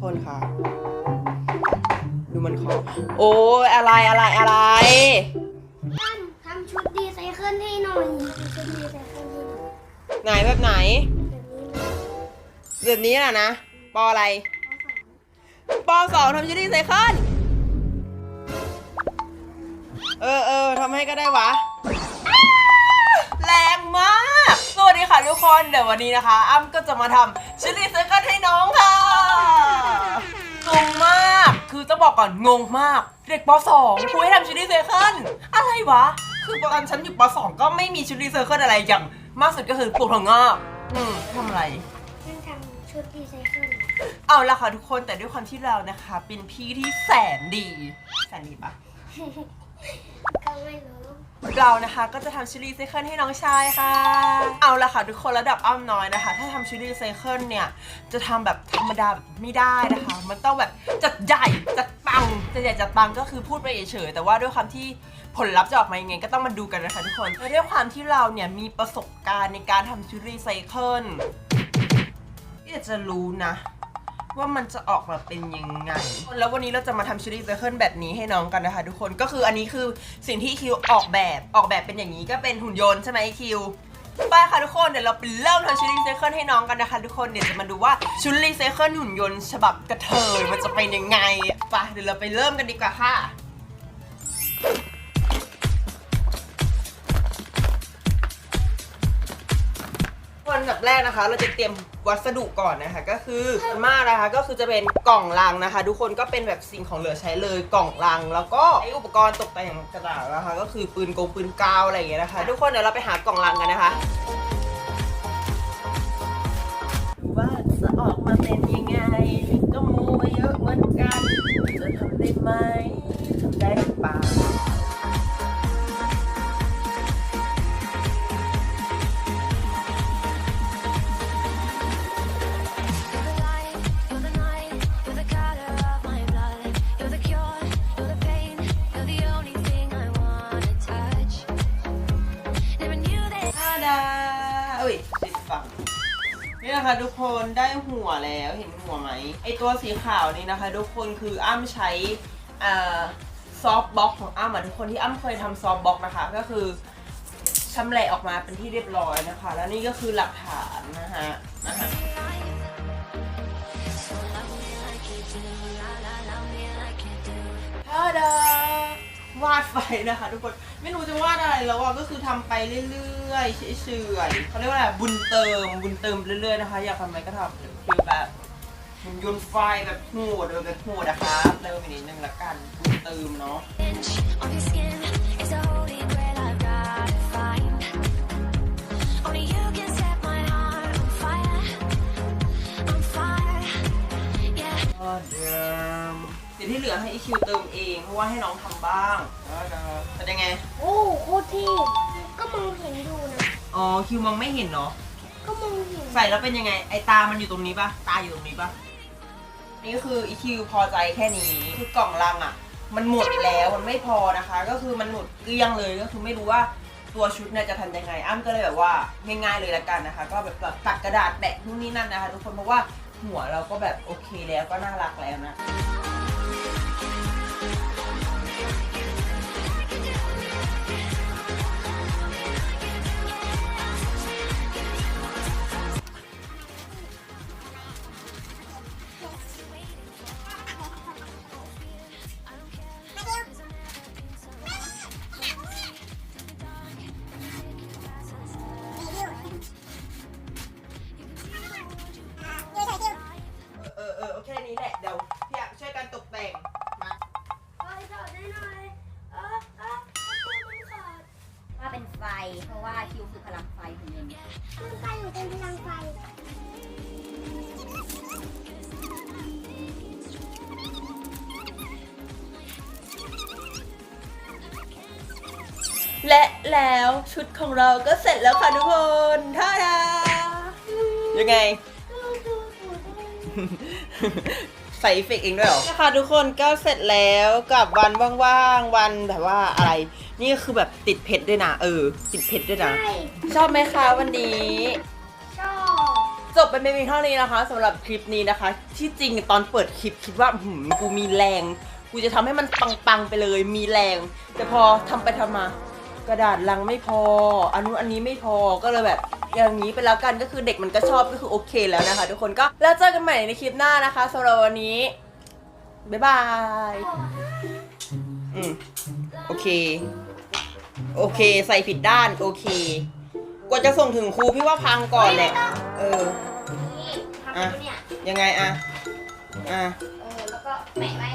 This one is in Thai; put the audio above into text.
คนค่ะ ดูมันขอโอ้ยอะไรอะไรอะไรตั้มทำชุดดีไซเคิลให้หน่อยทำชุดดีไซเคิลให้หน่อยไหนแบบไหน แบบนี้เลยแบบนี้น่ะนะปออะไรข้อสามปสองทำชุดดีไซเคิลเออเออทำให้ก็ได้วะอ้าแรงมาก สวัสดีค่ะทุกคน เดี๋ยววันนี้นะคะ อ้ำก็จะมาทำชุดดีไซเคิลให้น้องค่ะ คือจะบอกก่อนงงมาก เด็กป .2 คุยให้ทำชุดดีไซเคิลอะไรวะ คือตอนฉันอยู่ป .2 ก็ไม่มีชุดดีไซเคิลอะไรอย่างมากสุดก็คือปลูกถั่วงอกอืมทำอะไร นั่นทำชุดดีไซเคิลเอาละค่ะทุกคนแต่ด้วยความที่เรานะคะ เป็นพี่ที่แสนดี แสนดีปะ ก็ไม่รู้เรานะคะก็จะทำชุดรีไซเคิลให้น้องชายค่ะ เอาละค่ะ ทุกคนระดับอ้ำน้อยนะคะ ถ้าทำชุดรีไซเคิลเนี่ย จะทำแบบธรรมดาแบบไม่ได้นะคะ มันต้องแบบจัดใหญ่จัดปังจัดใหญ่จัดปังก็คือพูดไปเฉยๆแต่ว่าด้วยความที่ผลลัพธ์จะออกมายังไงก็ต้องมาดูกันนะคะทุกคนและด้วยความที่เราเนี่ยมีประสบการณ์ในการทำชุดรีไซเคิลอยากจะรู้นะ ว่ามันจะออกมาเป็นยังไง แล้ววันนี้เราจะมาทำชุดรีไซเคิลแบบนี้ให้น้องกันนะคะ ทุกคนก็คืออันนี้คือสิ่งที่คิวออกแบบออกแบบเป็นอย่างนี้ก็เป็นหุ่นยนต์ใช่ไหมคิวไปค่ะทุกคนเดี๋ยวเราไปเริ่มทำชุดรีไซเคิลให้น้องกันนะคะ ทุกคนเดี๋ยวจะมาดูว่าชุดรีไซเคิลหุ่นยนต์ฉบับกระเทยมันจะเป็นยังไงไปเดี๋ยวเราไปเริ่มกันดีกว่าค่ะันแบบแรกนะคะ เราจะเตรียมวัสดุก่อนนะคะ ก็คือส่วนมากนะคะ ก็คือจะเป็นกล่องลังนะคะ ทุกคนก็เป็นแบบสิ่งของเหลือใช้เลยกล่องลัง แล้วก็ไออุปกรณ์ตกแต่งกระดาษนะคะ ก็คือปืนโกงปืนกาวอะไรอย่างเงี้ยนะคะ ทุกคนเดี๋ยวเราไปหากล่องลังกันนะคะ นี่นะคะทุกคนได้หัวแล้วเห็นหัวไหมไอตัวสีขาวนี่นะคะ ทุกคนคืออ้ำใช้ซอฟบ็อกของอ้ำอะทุกคนที่อ้ำเคยทำซอฟบ็อกนะคะ ก็คือชำแหละออกมาเป็นที่เรียบร้อยนะคะ แล้วนี่ก็คือหลักฐานนะคะนะคะ วาดไฟนะคะทุกคน ไม่รู้จะวาดอะไรแล้วอะก็คือทำไปเรื่อยๆเฉยๆเขาเรียกว่าอะไรบุญเติมบุญเติมเรื่อยๆนะคะ อยากทำอะไรก็ทำคือแบบหุ่นยนต์ไฟแบบโหดแบบโหดนะคะเติมอีกนิดนึงละกันบุญเติมเนาะ ดี๋ยวที่เหลือให้อีคิวเติมเองเพราะว่าให้น้องทำบ้างเป็นยังไง โอ้โคตรเท่ก็มองเห็นอยู่นะ อ๋อคิวมองไม่เห็นเนาะ ก็มองเห็นใส่แล้วเป็นยังไง ไอตา มันอยู่ตรงนี้ปะตาอยู่ตรงนี้ปะนี่ก็คืออีคิวพอใจแค่นี้ คือกล่องลังอะ มันหมดแล้ว มันไม่พอนะคะ ก็คือมันหมดเกลี้ยงเลย ก็คือไม่รู้ว่าตัวชุดเนี่ยจะทำยังไง อ้ำก็เลยแบบว่าง่ายๆเลยละกันนะคะ ก็แบบตัดกระดาษแปะนู่นนี่นั่นนะคะ ทุกคน เพราะว่าหัวเราก็แบบโอเคแล้วก็น่ารักแล้วนะ เป็นไฟเพราะว่าคิวคือพลังไฟของเงินมันไปอยู่เป็นพลังไฟ และแล้วชุดของเราก็เสร็จแล้วค่ะทุกคนท่าดายังไง ใส่เอฟเฟกต์เองด้วยเหรอ นะคะทุกคนก็เสร็จแล้วกับวันว่างๆวันแบบว่าอะไร นี่ก็คือแบบติดเพชรด้วยนะเออ ติดเพชรด้วยนะ ใช่ ชอบไหมคะวันนี้ ชอบ จบไปไม่เพียงเท่านี้นะคะสำหรับคลิปนี้นะคะ ที่จริงตอนเปิดคลิปคิดว่าหืมกูมีแรง กูจะทำให้มันปังๆไปเลยมีแรง แต่พอทำไปทำมา กระดาษลังไม่พอ อันนู้นอันนี้ไม่พอก็เลยแบบอย่างนี้ไปแล้วกันก็คือเด็กมันก็ชอบก็คือโอเคแล้วนะคะ ทุกคนก็แล้วเจอกันใหม่ในคลิปหน้านะคะสำหรับวันนี้ บ๊ายบายอืมโอเค โอเค ใส่ผิดด้านโอเค กว่าจะส่งถึงครูพี่ว่าพังก่อนแหละเออนี่ทำดูเนี่ยยังไงอะอะ เออ แล้วก็แปะไว้